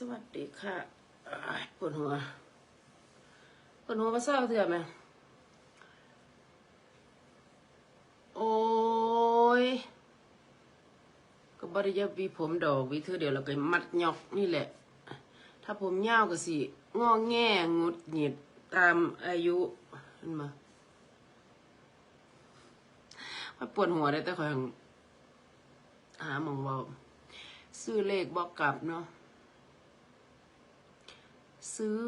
สวัสดีค่ะปวดหัวปวดหัวมาเศร้าเถื่อไหมโอ้ยก็บริยาวีผมดอกวีเธอเดี๋ยวเราก็มัดหยอกนี่แหละ ถ้าผมยาวก็สิงอแง่งุดหงิดตามอายุเห็นมาว่าปวดหัวได้แต่คอยหั่งหาหมองเบาซื้อเลขบอกกลับเนาะ ซื้อ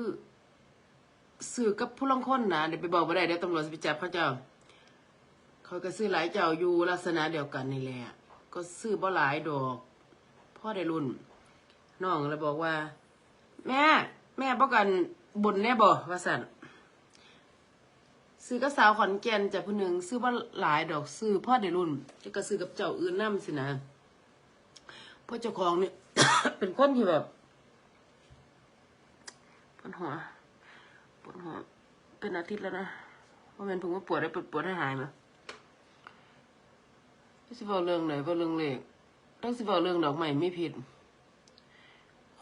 ซื้อกับผู้ลางคนนะเดี๋ยวไปบอกไม่ได้เดี๋ยวตำรวจจะไปจับเขาเจ้า เขาก็ซื้อหลายเจ้าอยู่ลักษณะเดียวกันนี่แหละ ก็ซื้อบ่หลายดอกพ่อได้รุ่นน้องเลยบอกว่า แม่ แม่บอกกันบนแน่บ่ว่าสันซื้อกับสาวขอนแก่นจากผู้หนึ่งซื้อบ่หลายดอกซื้อพ่อได้รุ่นจะก็ซื้อกับเจ้าอื่นนํสินะพราะเจ้าของเนี่ยเป็นคนที่แบบ ดหัว ปวดหัว เป็นอาทิตย์แล้วนะว่ามันผมว่าปวดได้ปวดปวดให้หายไหมสิบอกเรื่องไหนบอกเรื่องเลขต้องสิบอกเรื่องดอกไม้ไม่ผิด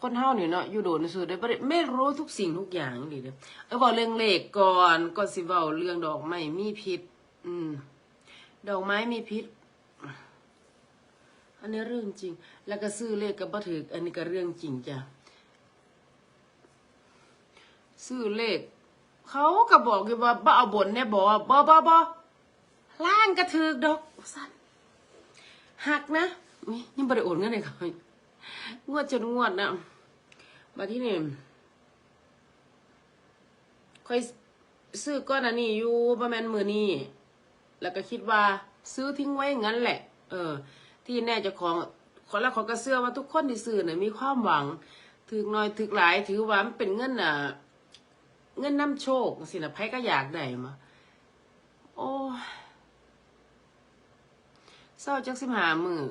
คนเฮานี่เนาะอยู่โดนสุดได้ได้ไม่รู้ทุกสิ่งทุกอย่างดีเด้อเออบอกเรื่องเลขก่อนก็สิเว้าเรื่องดอกไม้มีพิษ อืม ดอกไม้มีพิษอันนี้เรื่องจริง แล้วก็ซื้อเลขกับบ่ถืออันนี้ก็เรื่องจริงจ้ะ ซื้อเลข เขาก็บอกอยู่ว่าบ่เอาบนเนี่ยบอกว่าบ่บ่บ่ล่างกระถือดอกสันหักนะนี่ยังบริโอนเงินเลยค่ะงวดจนงวดนะมาที่นี่ค่อยซื้อก้อนอันนี้อยู่ประมาณมือนี้แล้วก็คิดว่าซื้อทิ้งไว้งั้นแหละ เออ ที่แน่จะของคนละเขาก็เชื่อว่าทุกคนที่ซื้อเนี่ยมีความหวัง ถึกน้อยถึกหลาย ถือว่ามันเป็นเงินอะ เงินน้ำโชคสินะไพ่ก็อยากได้มาโอ้เศร้าจักสิบห้ามือ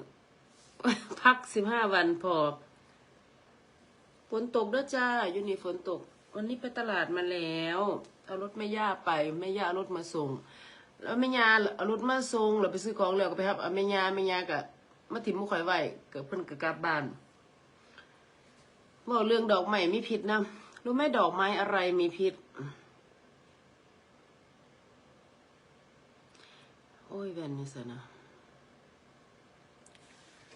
พักสิบห้าวันพอฝนตกด้อจ้าอยู่นี่ฝนตก วันนี้ไปตลาดมาแล้ว เอารถแม่ย่าไปแม่ย่าเอารถมาส่ง แล้วแม่ย่าเอารถมาส่งเราไปซื้อของแล้วก็ไปครับแม่ย่าแม่ย่าก็มาถิ่มมุข่อยไว้กับเพิ่นก็กลับบ้านบอกเรื่องดอกไม้มีพิษนะ รู้ไหมดอกไม้อะไรมีพิษ โอ้ยแว่นนี่สินะ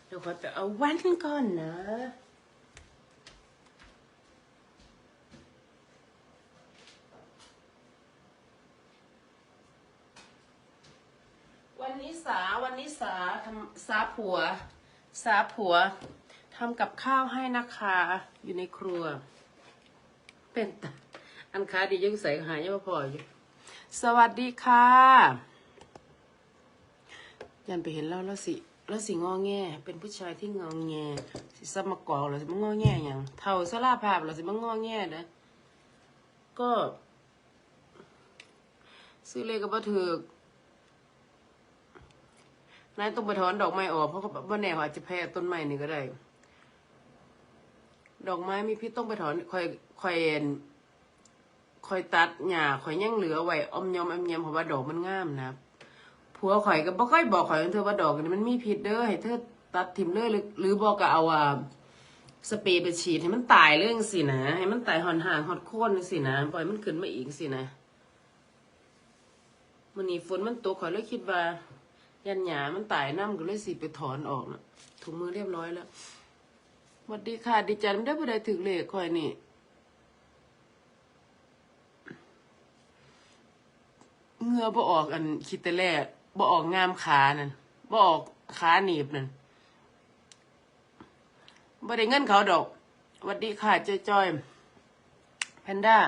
เดี๋ยวขอไปเอาแว่นก่อนนะวันนี้สาวันนี้สาทำสาผัว สาผัวทำกับข้าวให้นะคะ อยู่ในครัว เป็นตาอันค้าดียังใส่หายยังพออยู่ สวัสดีค่ะยันไปเห็นแล้วแล้วสิแล้วสิงอแงเป็นผู้ชายที่งอแงสิสมกอกหรือสิมางอแงอย่างเท่าสลาภาพหรือสิมางอแงนะก็ ซื้อเลขก็บ่ถือนายต้องไปถอนดอกไม้ออกเพราะเขาบ่แน่อาจจะแพ้ต้นไม้นี่ก็ได้ ดอกไม้มีพิษต้องไปถอนคอยคอยเอ็นคอยตัดหญ้าคอยยังเหลือไว้อมยอมอมยมเพราะว่าดอกมันงามนะผัวข่อยก็บ่ค่อยบอกข่อยเธอว่าดอกนี่มันมีพิษเด้อให้เธอตัดทิมเลยหรือหรือบอกก็เอาอ่าสเปรย์ไปฉีดให้มันตายเรื่องสินะ ให้มันตายหอนห่างหอดโค่นสินะปล่อยมันขึ้นมาอีกสินะมันนี้ฝนมันตกข่อยเลยคิดว่า ยันหยามันตายน้ำก็เลยสิไปถอนออกนะถุงมือเรียบร้อยแล้ว วัสดีค่ะ ดีใจไม่ได้ผู้ใดถึงเลขข่อยนี่เงือบ่ออกอันคิดแต่แรกบ่ออกงามขานั่นบ่ออกขาหนีบนั่นบ่ได้เงินเขาดอกวัดดีค่ะเจ้จ้อยแพนด้า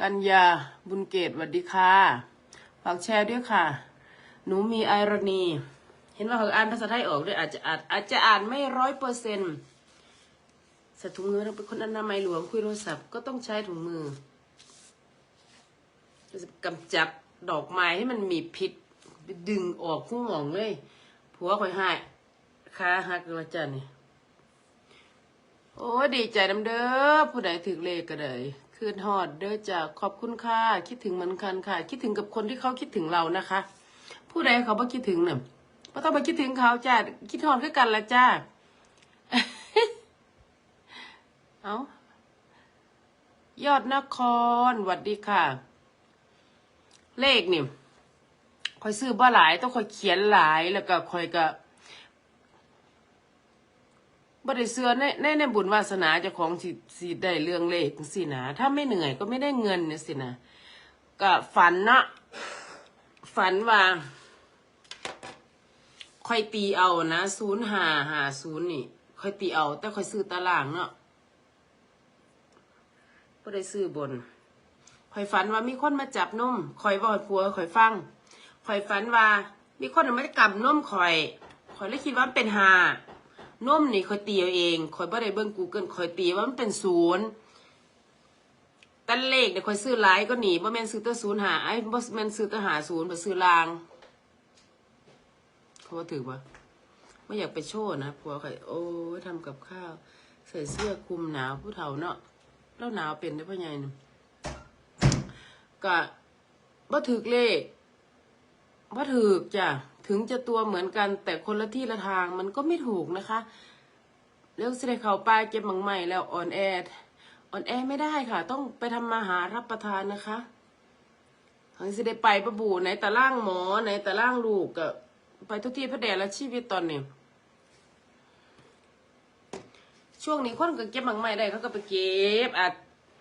กัญญาบุญเกตหวัดดีค่ะฝากแชร์ด้วยค่ะ หนูมีไอรณีเห็นว่าเขาอ่านภาษาไทยออกด้วยอาจจะอาจอาจจะอ่านไม่ร้อยเปอร์เซ็นต์ ใส่ถุงมือเราเป็นคนอนามัยหลวงคุยโทรศัพท์ก็ต้องใช้ถุงมือจะกำจัดดอกไม้ให้มันมีพิษไปดึงออกคู่หมองเลยผัวคอยให้ขาหักละจ้ะนี่โอ้ดีใจน้ำเด้อผู้ใดถึงเลขก็ได้คืนฮอดเด้อจ้ะขอบคุณค่ะคิดถึงเหมือนกันค่ะ คิดถึงกับคนที่เขาคิดถึงเรานะคะ ผู้ใดเขาบ่คิดถึงเนี่ยไม่ต้องไปคิดถึงเขาจ้าคิดฮอดคือกันละจ้า เอายอดนครหวัดดีค่ะ เลขนี่คอยซื้อบ่หลายต้องคอยเขียนหลายแล้วก็คอยก็บ่ได้เสื้อในในในบุญวาสนาเจ้าของสิสิได้เรื่องเลขสินะถ้าไม่เหนื่อยก็ไม่ได้เงินเนี่ยสินะก็ฝันเนาะฝันว่าค่อยตีเอานะศูนย์หาหาศูนย์นี่ ค่อยตีเอา แต่ค่อยซื้อตารางเนาะ ได้ซื้อบนค่อยฝันว่ามีคนมาจับนมค่อยบอกผัวค่อยฟังค่อยฝันว่า มีคนเอามากำนมค่อยค่อยเลยคิดว่ามันเป็นหานมนี่ค่อยตีเอาเองค่อยบ่ได้เบิ่งกูเกิลค่อยตีว่ามันเป็นศูนย์แต่เลขเนี่ยค่อยซื้อหลายก็หนีบ่แม่นซื้อตัวศูนย์หาไอ้บ่แม่นซื้อตัวหาศูนย์บ่ซื้อลางเขาว่าถือว่าไม่อยากไปโชว์นะผัวใครโอ้ยทำกับข้าว ใส่เสื้อคลุมหนาวผู้เฒ่าเนาะ แล้วหนาวเป็นได้พ่อใหญ่นะก็บ่ถือเลขบ่ถือจ้ะถึงจะตัวเหมือนกัน แต่คนละที่ละทางมันก็ไม่ถูกนะคะแล้วสิได้เขาป้ายเก็บหมังใหม่แล้วอ่อนแอร์อนแอไม่ได้ค่ะ ต้องไปทำมาหารับประทานนะคะทั้งสิได้ไปประบูไหนตะล่างหมอไหนตะล่างลูกก็ไปทุกที่พระแดดและชีวิตตอนนี้ ช่วงนี้คนก็เก็บหมังไม่ได้เขาก็ไปเก็บอาจ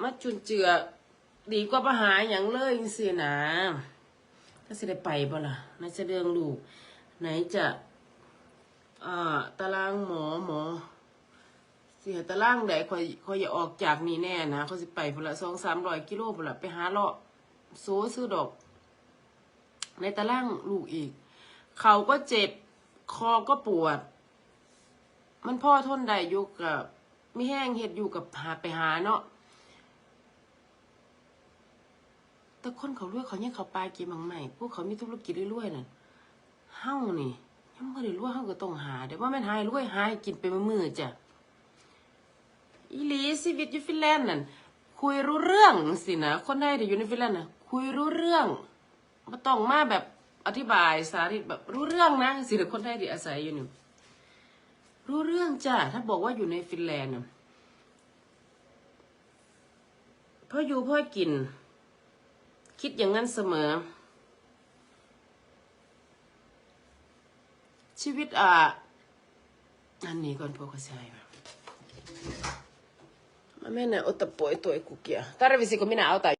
มาจุนเจือดีกว่าปัญหาอย่างเลยจังสินะถ้าสิได้ไปบ่ล่ะไหนจะเรื่องลูก ไหนจะอ่าตารางหมอหมอเสียตารางใดคอยคอยอย่าออกจากนี่แน่นะเขาสิไปพละสองสามร้อยกิโลพละไปหาเลาะโซซื้อดอก ในตารางลูกอีก เขาก็เจ็บ คอก็ปวด มันพ่อทนได้อยู่กับไม่แห้งเห็ดอยู่กับหาไปหาเนาะแต่คนเขารวยเขายังเขาปลายกินบางใหม่พวกเขามีธุรกิจรวยๆน่ะเฮ้านี่ยังไม่ได้รวยเฮ้าก็ต้องหาเดี๋ยวว่าแม่นหายรวยหายกินไปมือจ้ะอีลีชีวิตอยู่ฟินแลนด์นั่นคุยรู้เรื่องสินะคนไทยที่อยู่ในฟินแลนด์น่ะ คุยรู้เรื่องไม่ต้องมาแบบอธิบายสาธิตแบบรู้เรื่องนะสิแต่คนไทยที่อาศัยอยู่นี่ รู้เรื่องจ้ะถ้าบอกว่าอยู่ในฟินแลนด์น่ะพ่ออยู่พ่อกิน คิดอย่างนั้นเสมอ ชีวิตอะอันนี้ก่อนพวกเขาใช่ไหม Ma mennään ottaa poi toi kukia. Tarvisi, kun minä auta?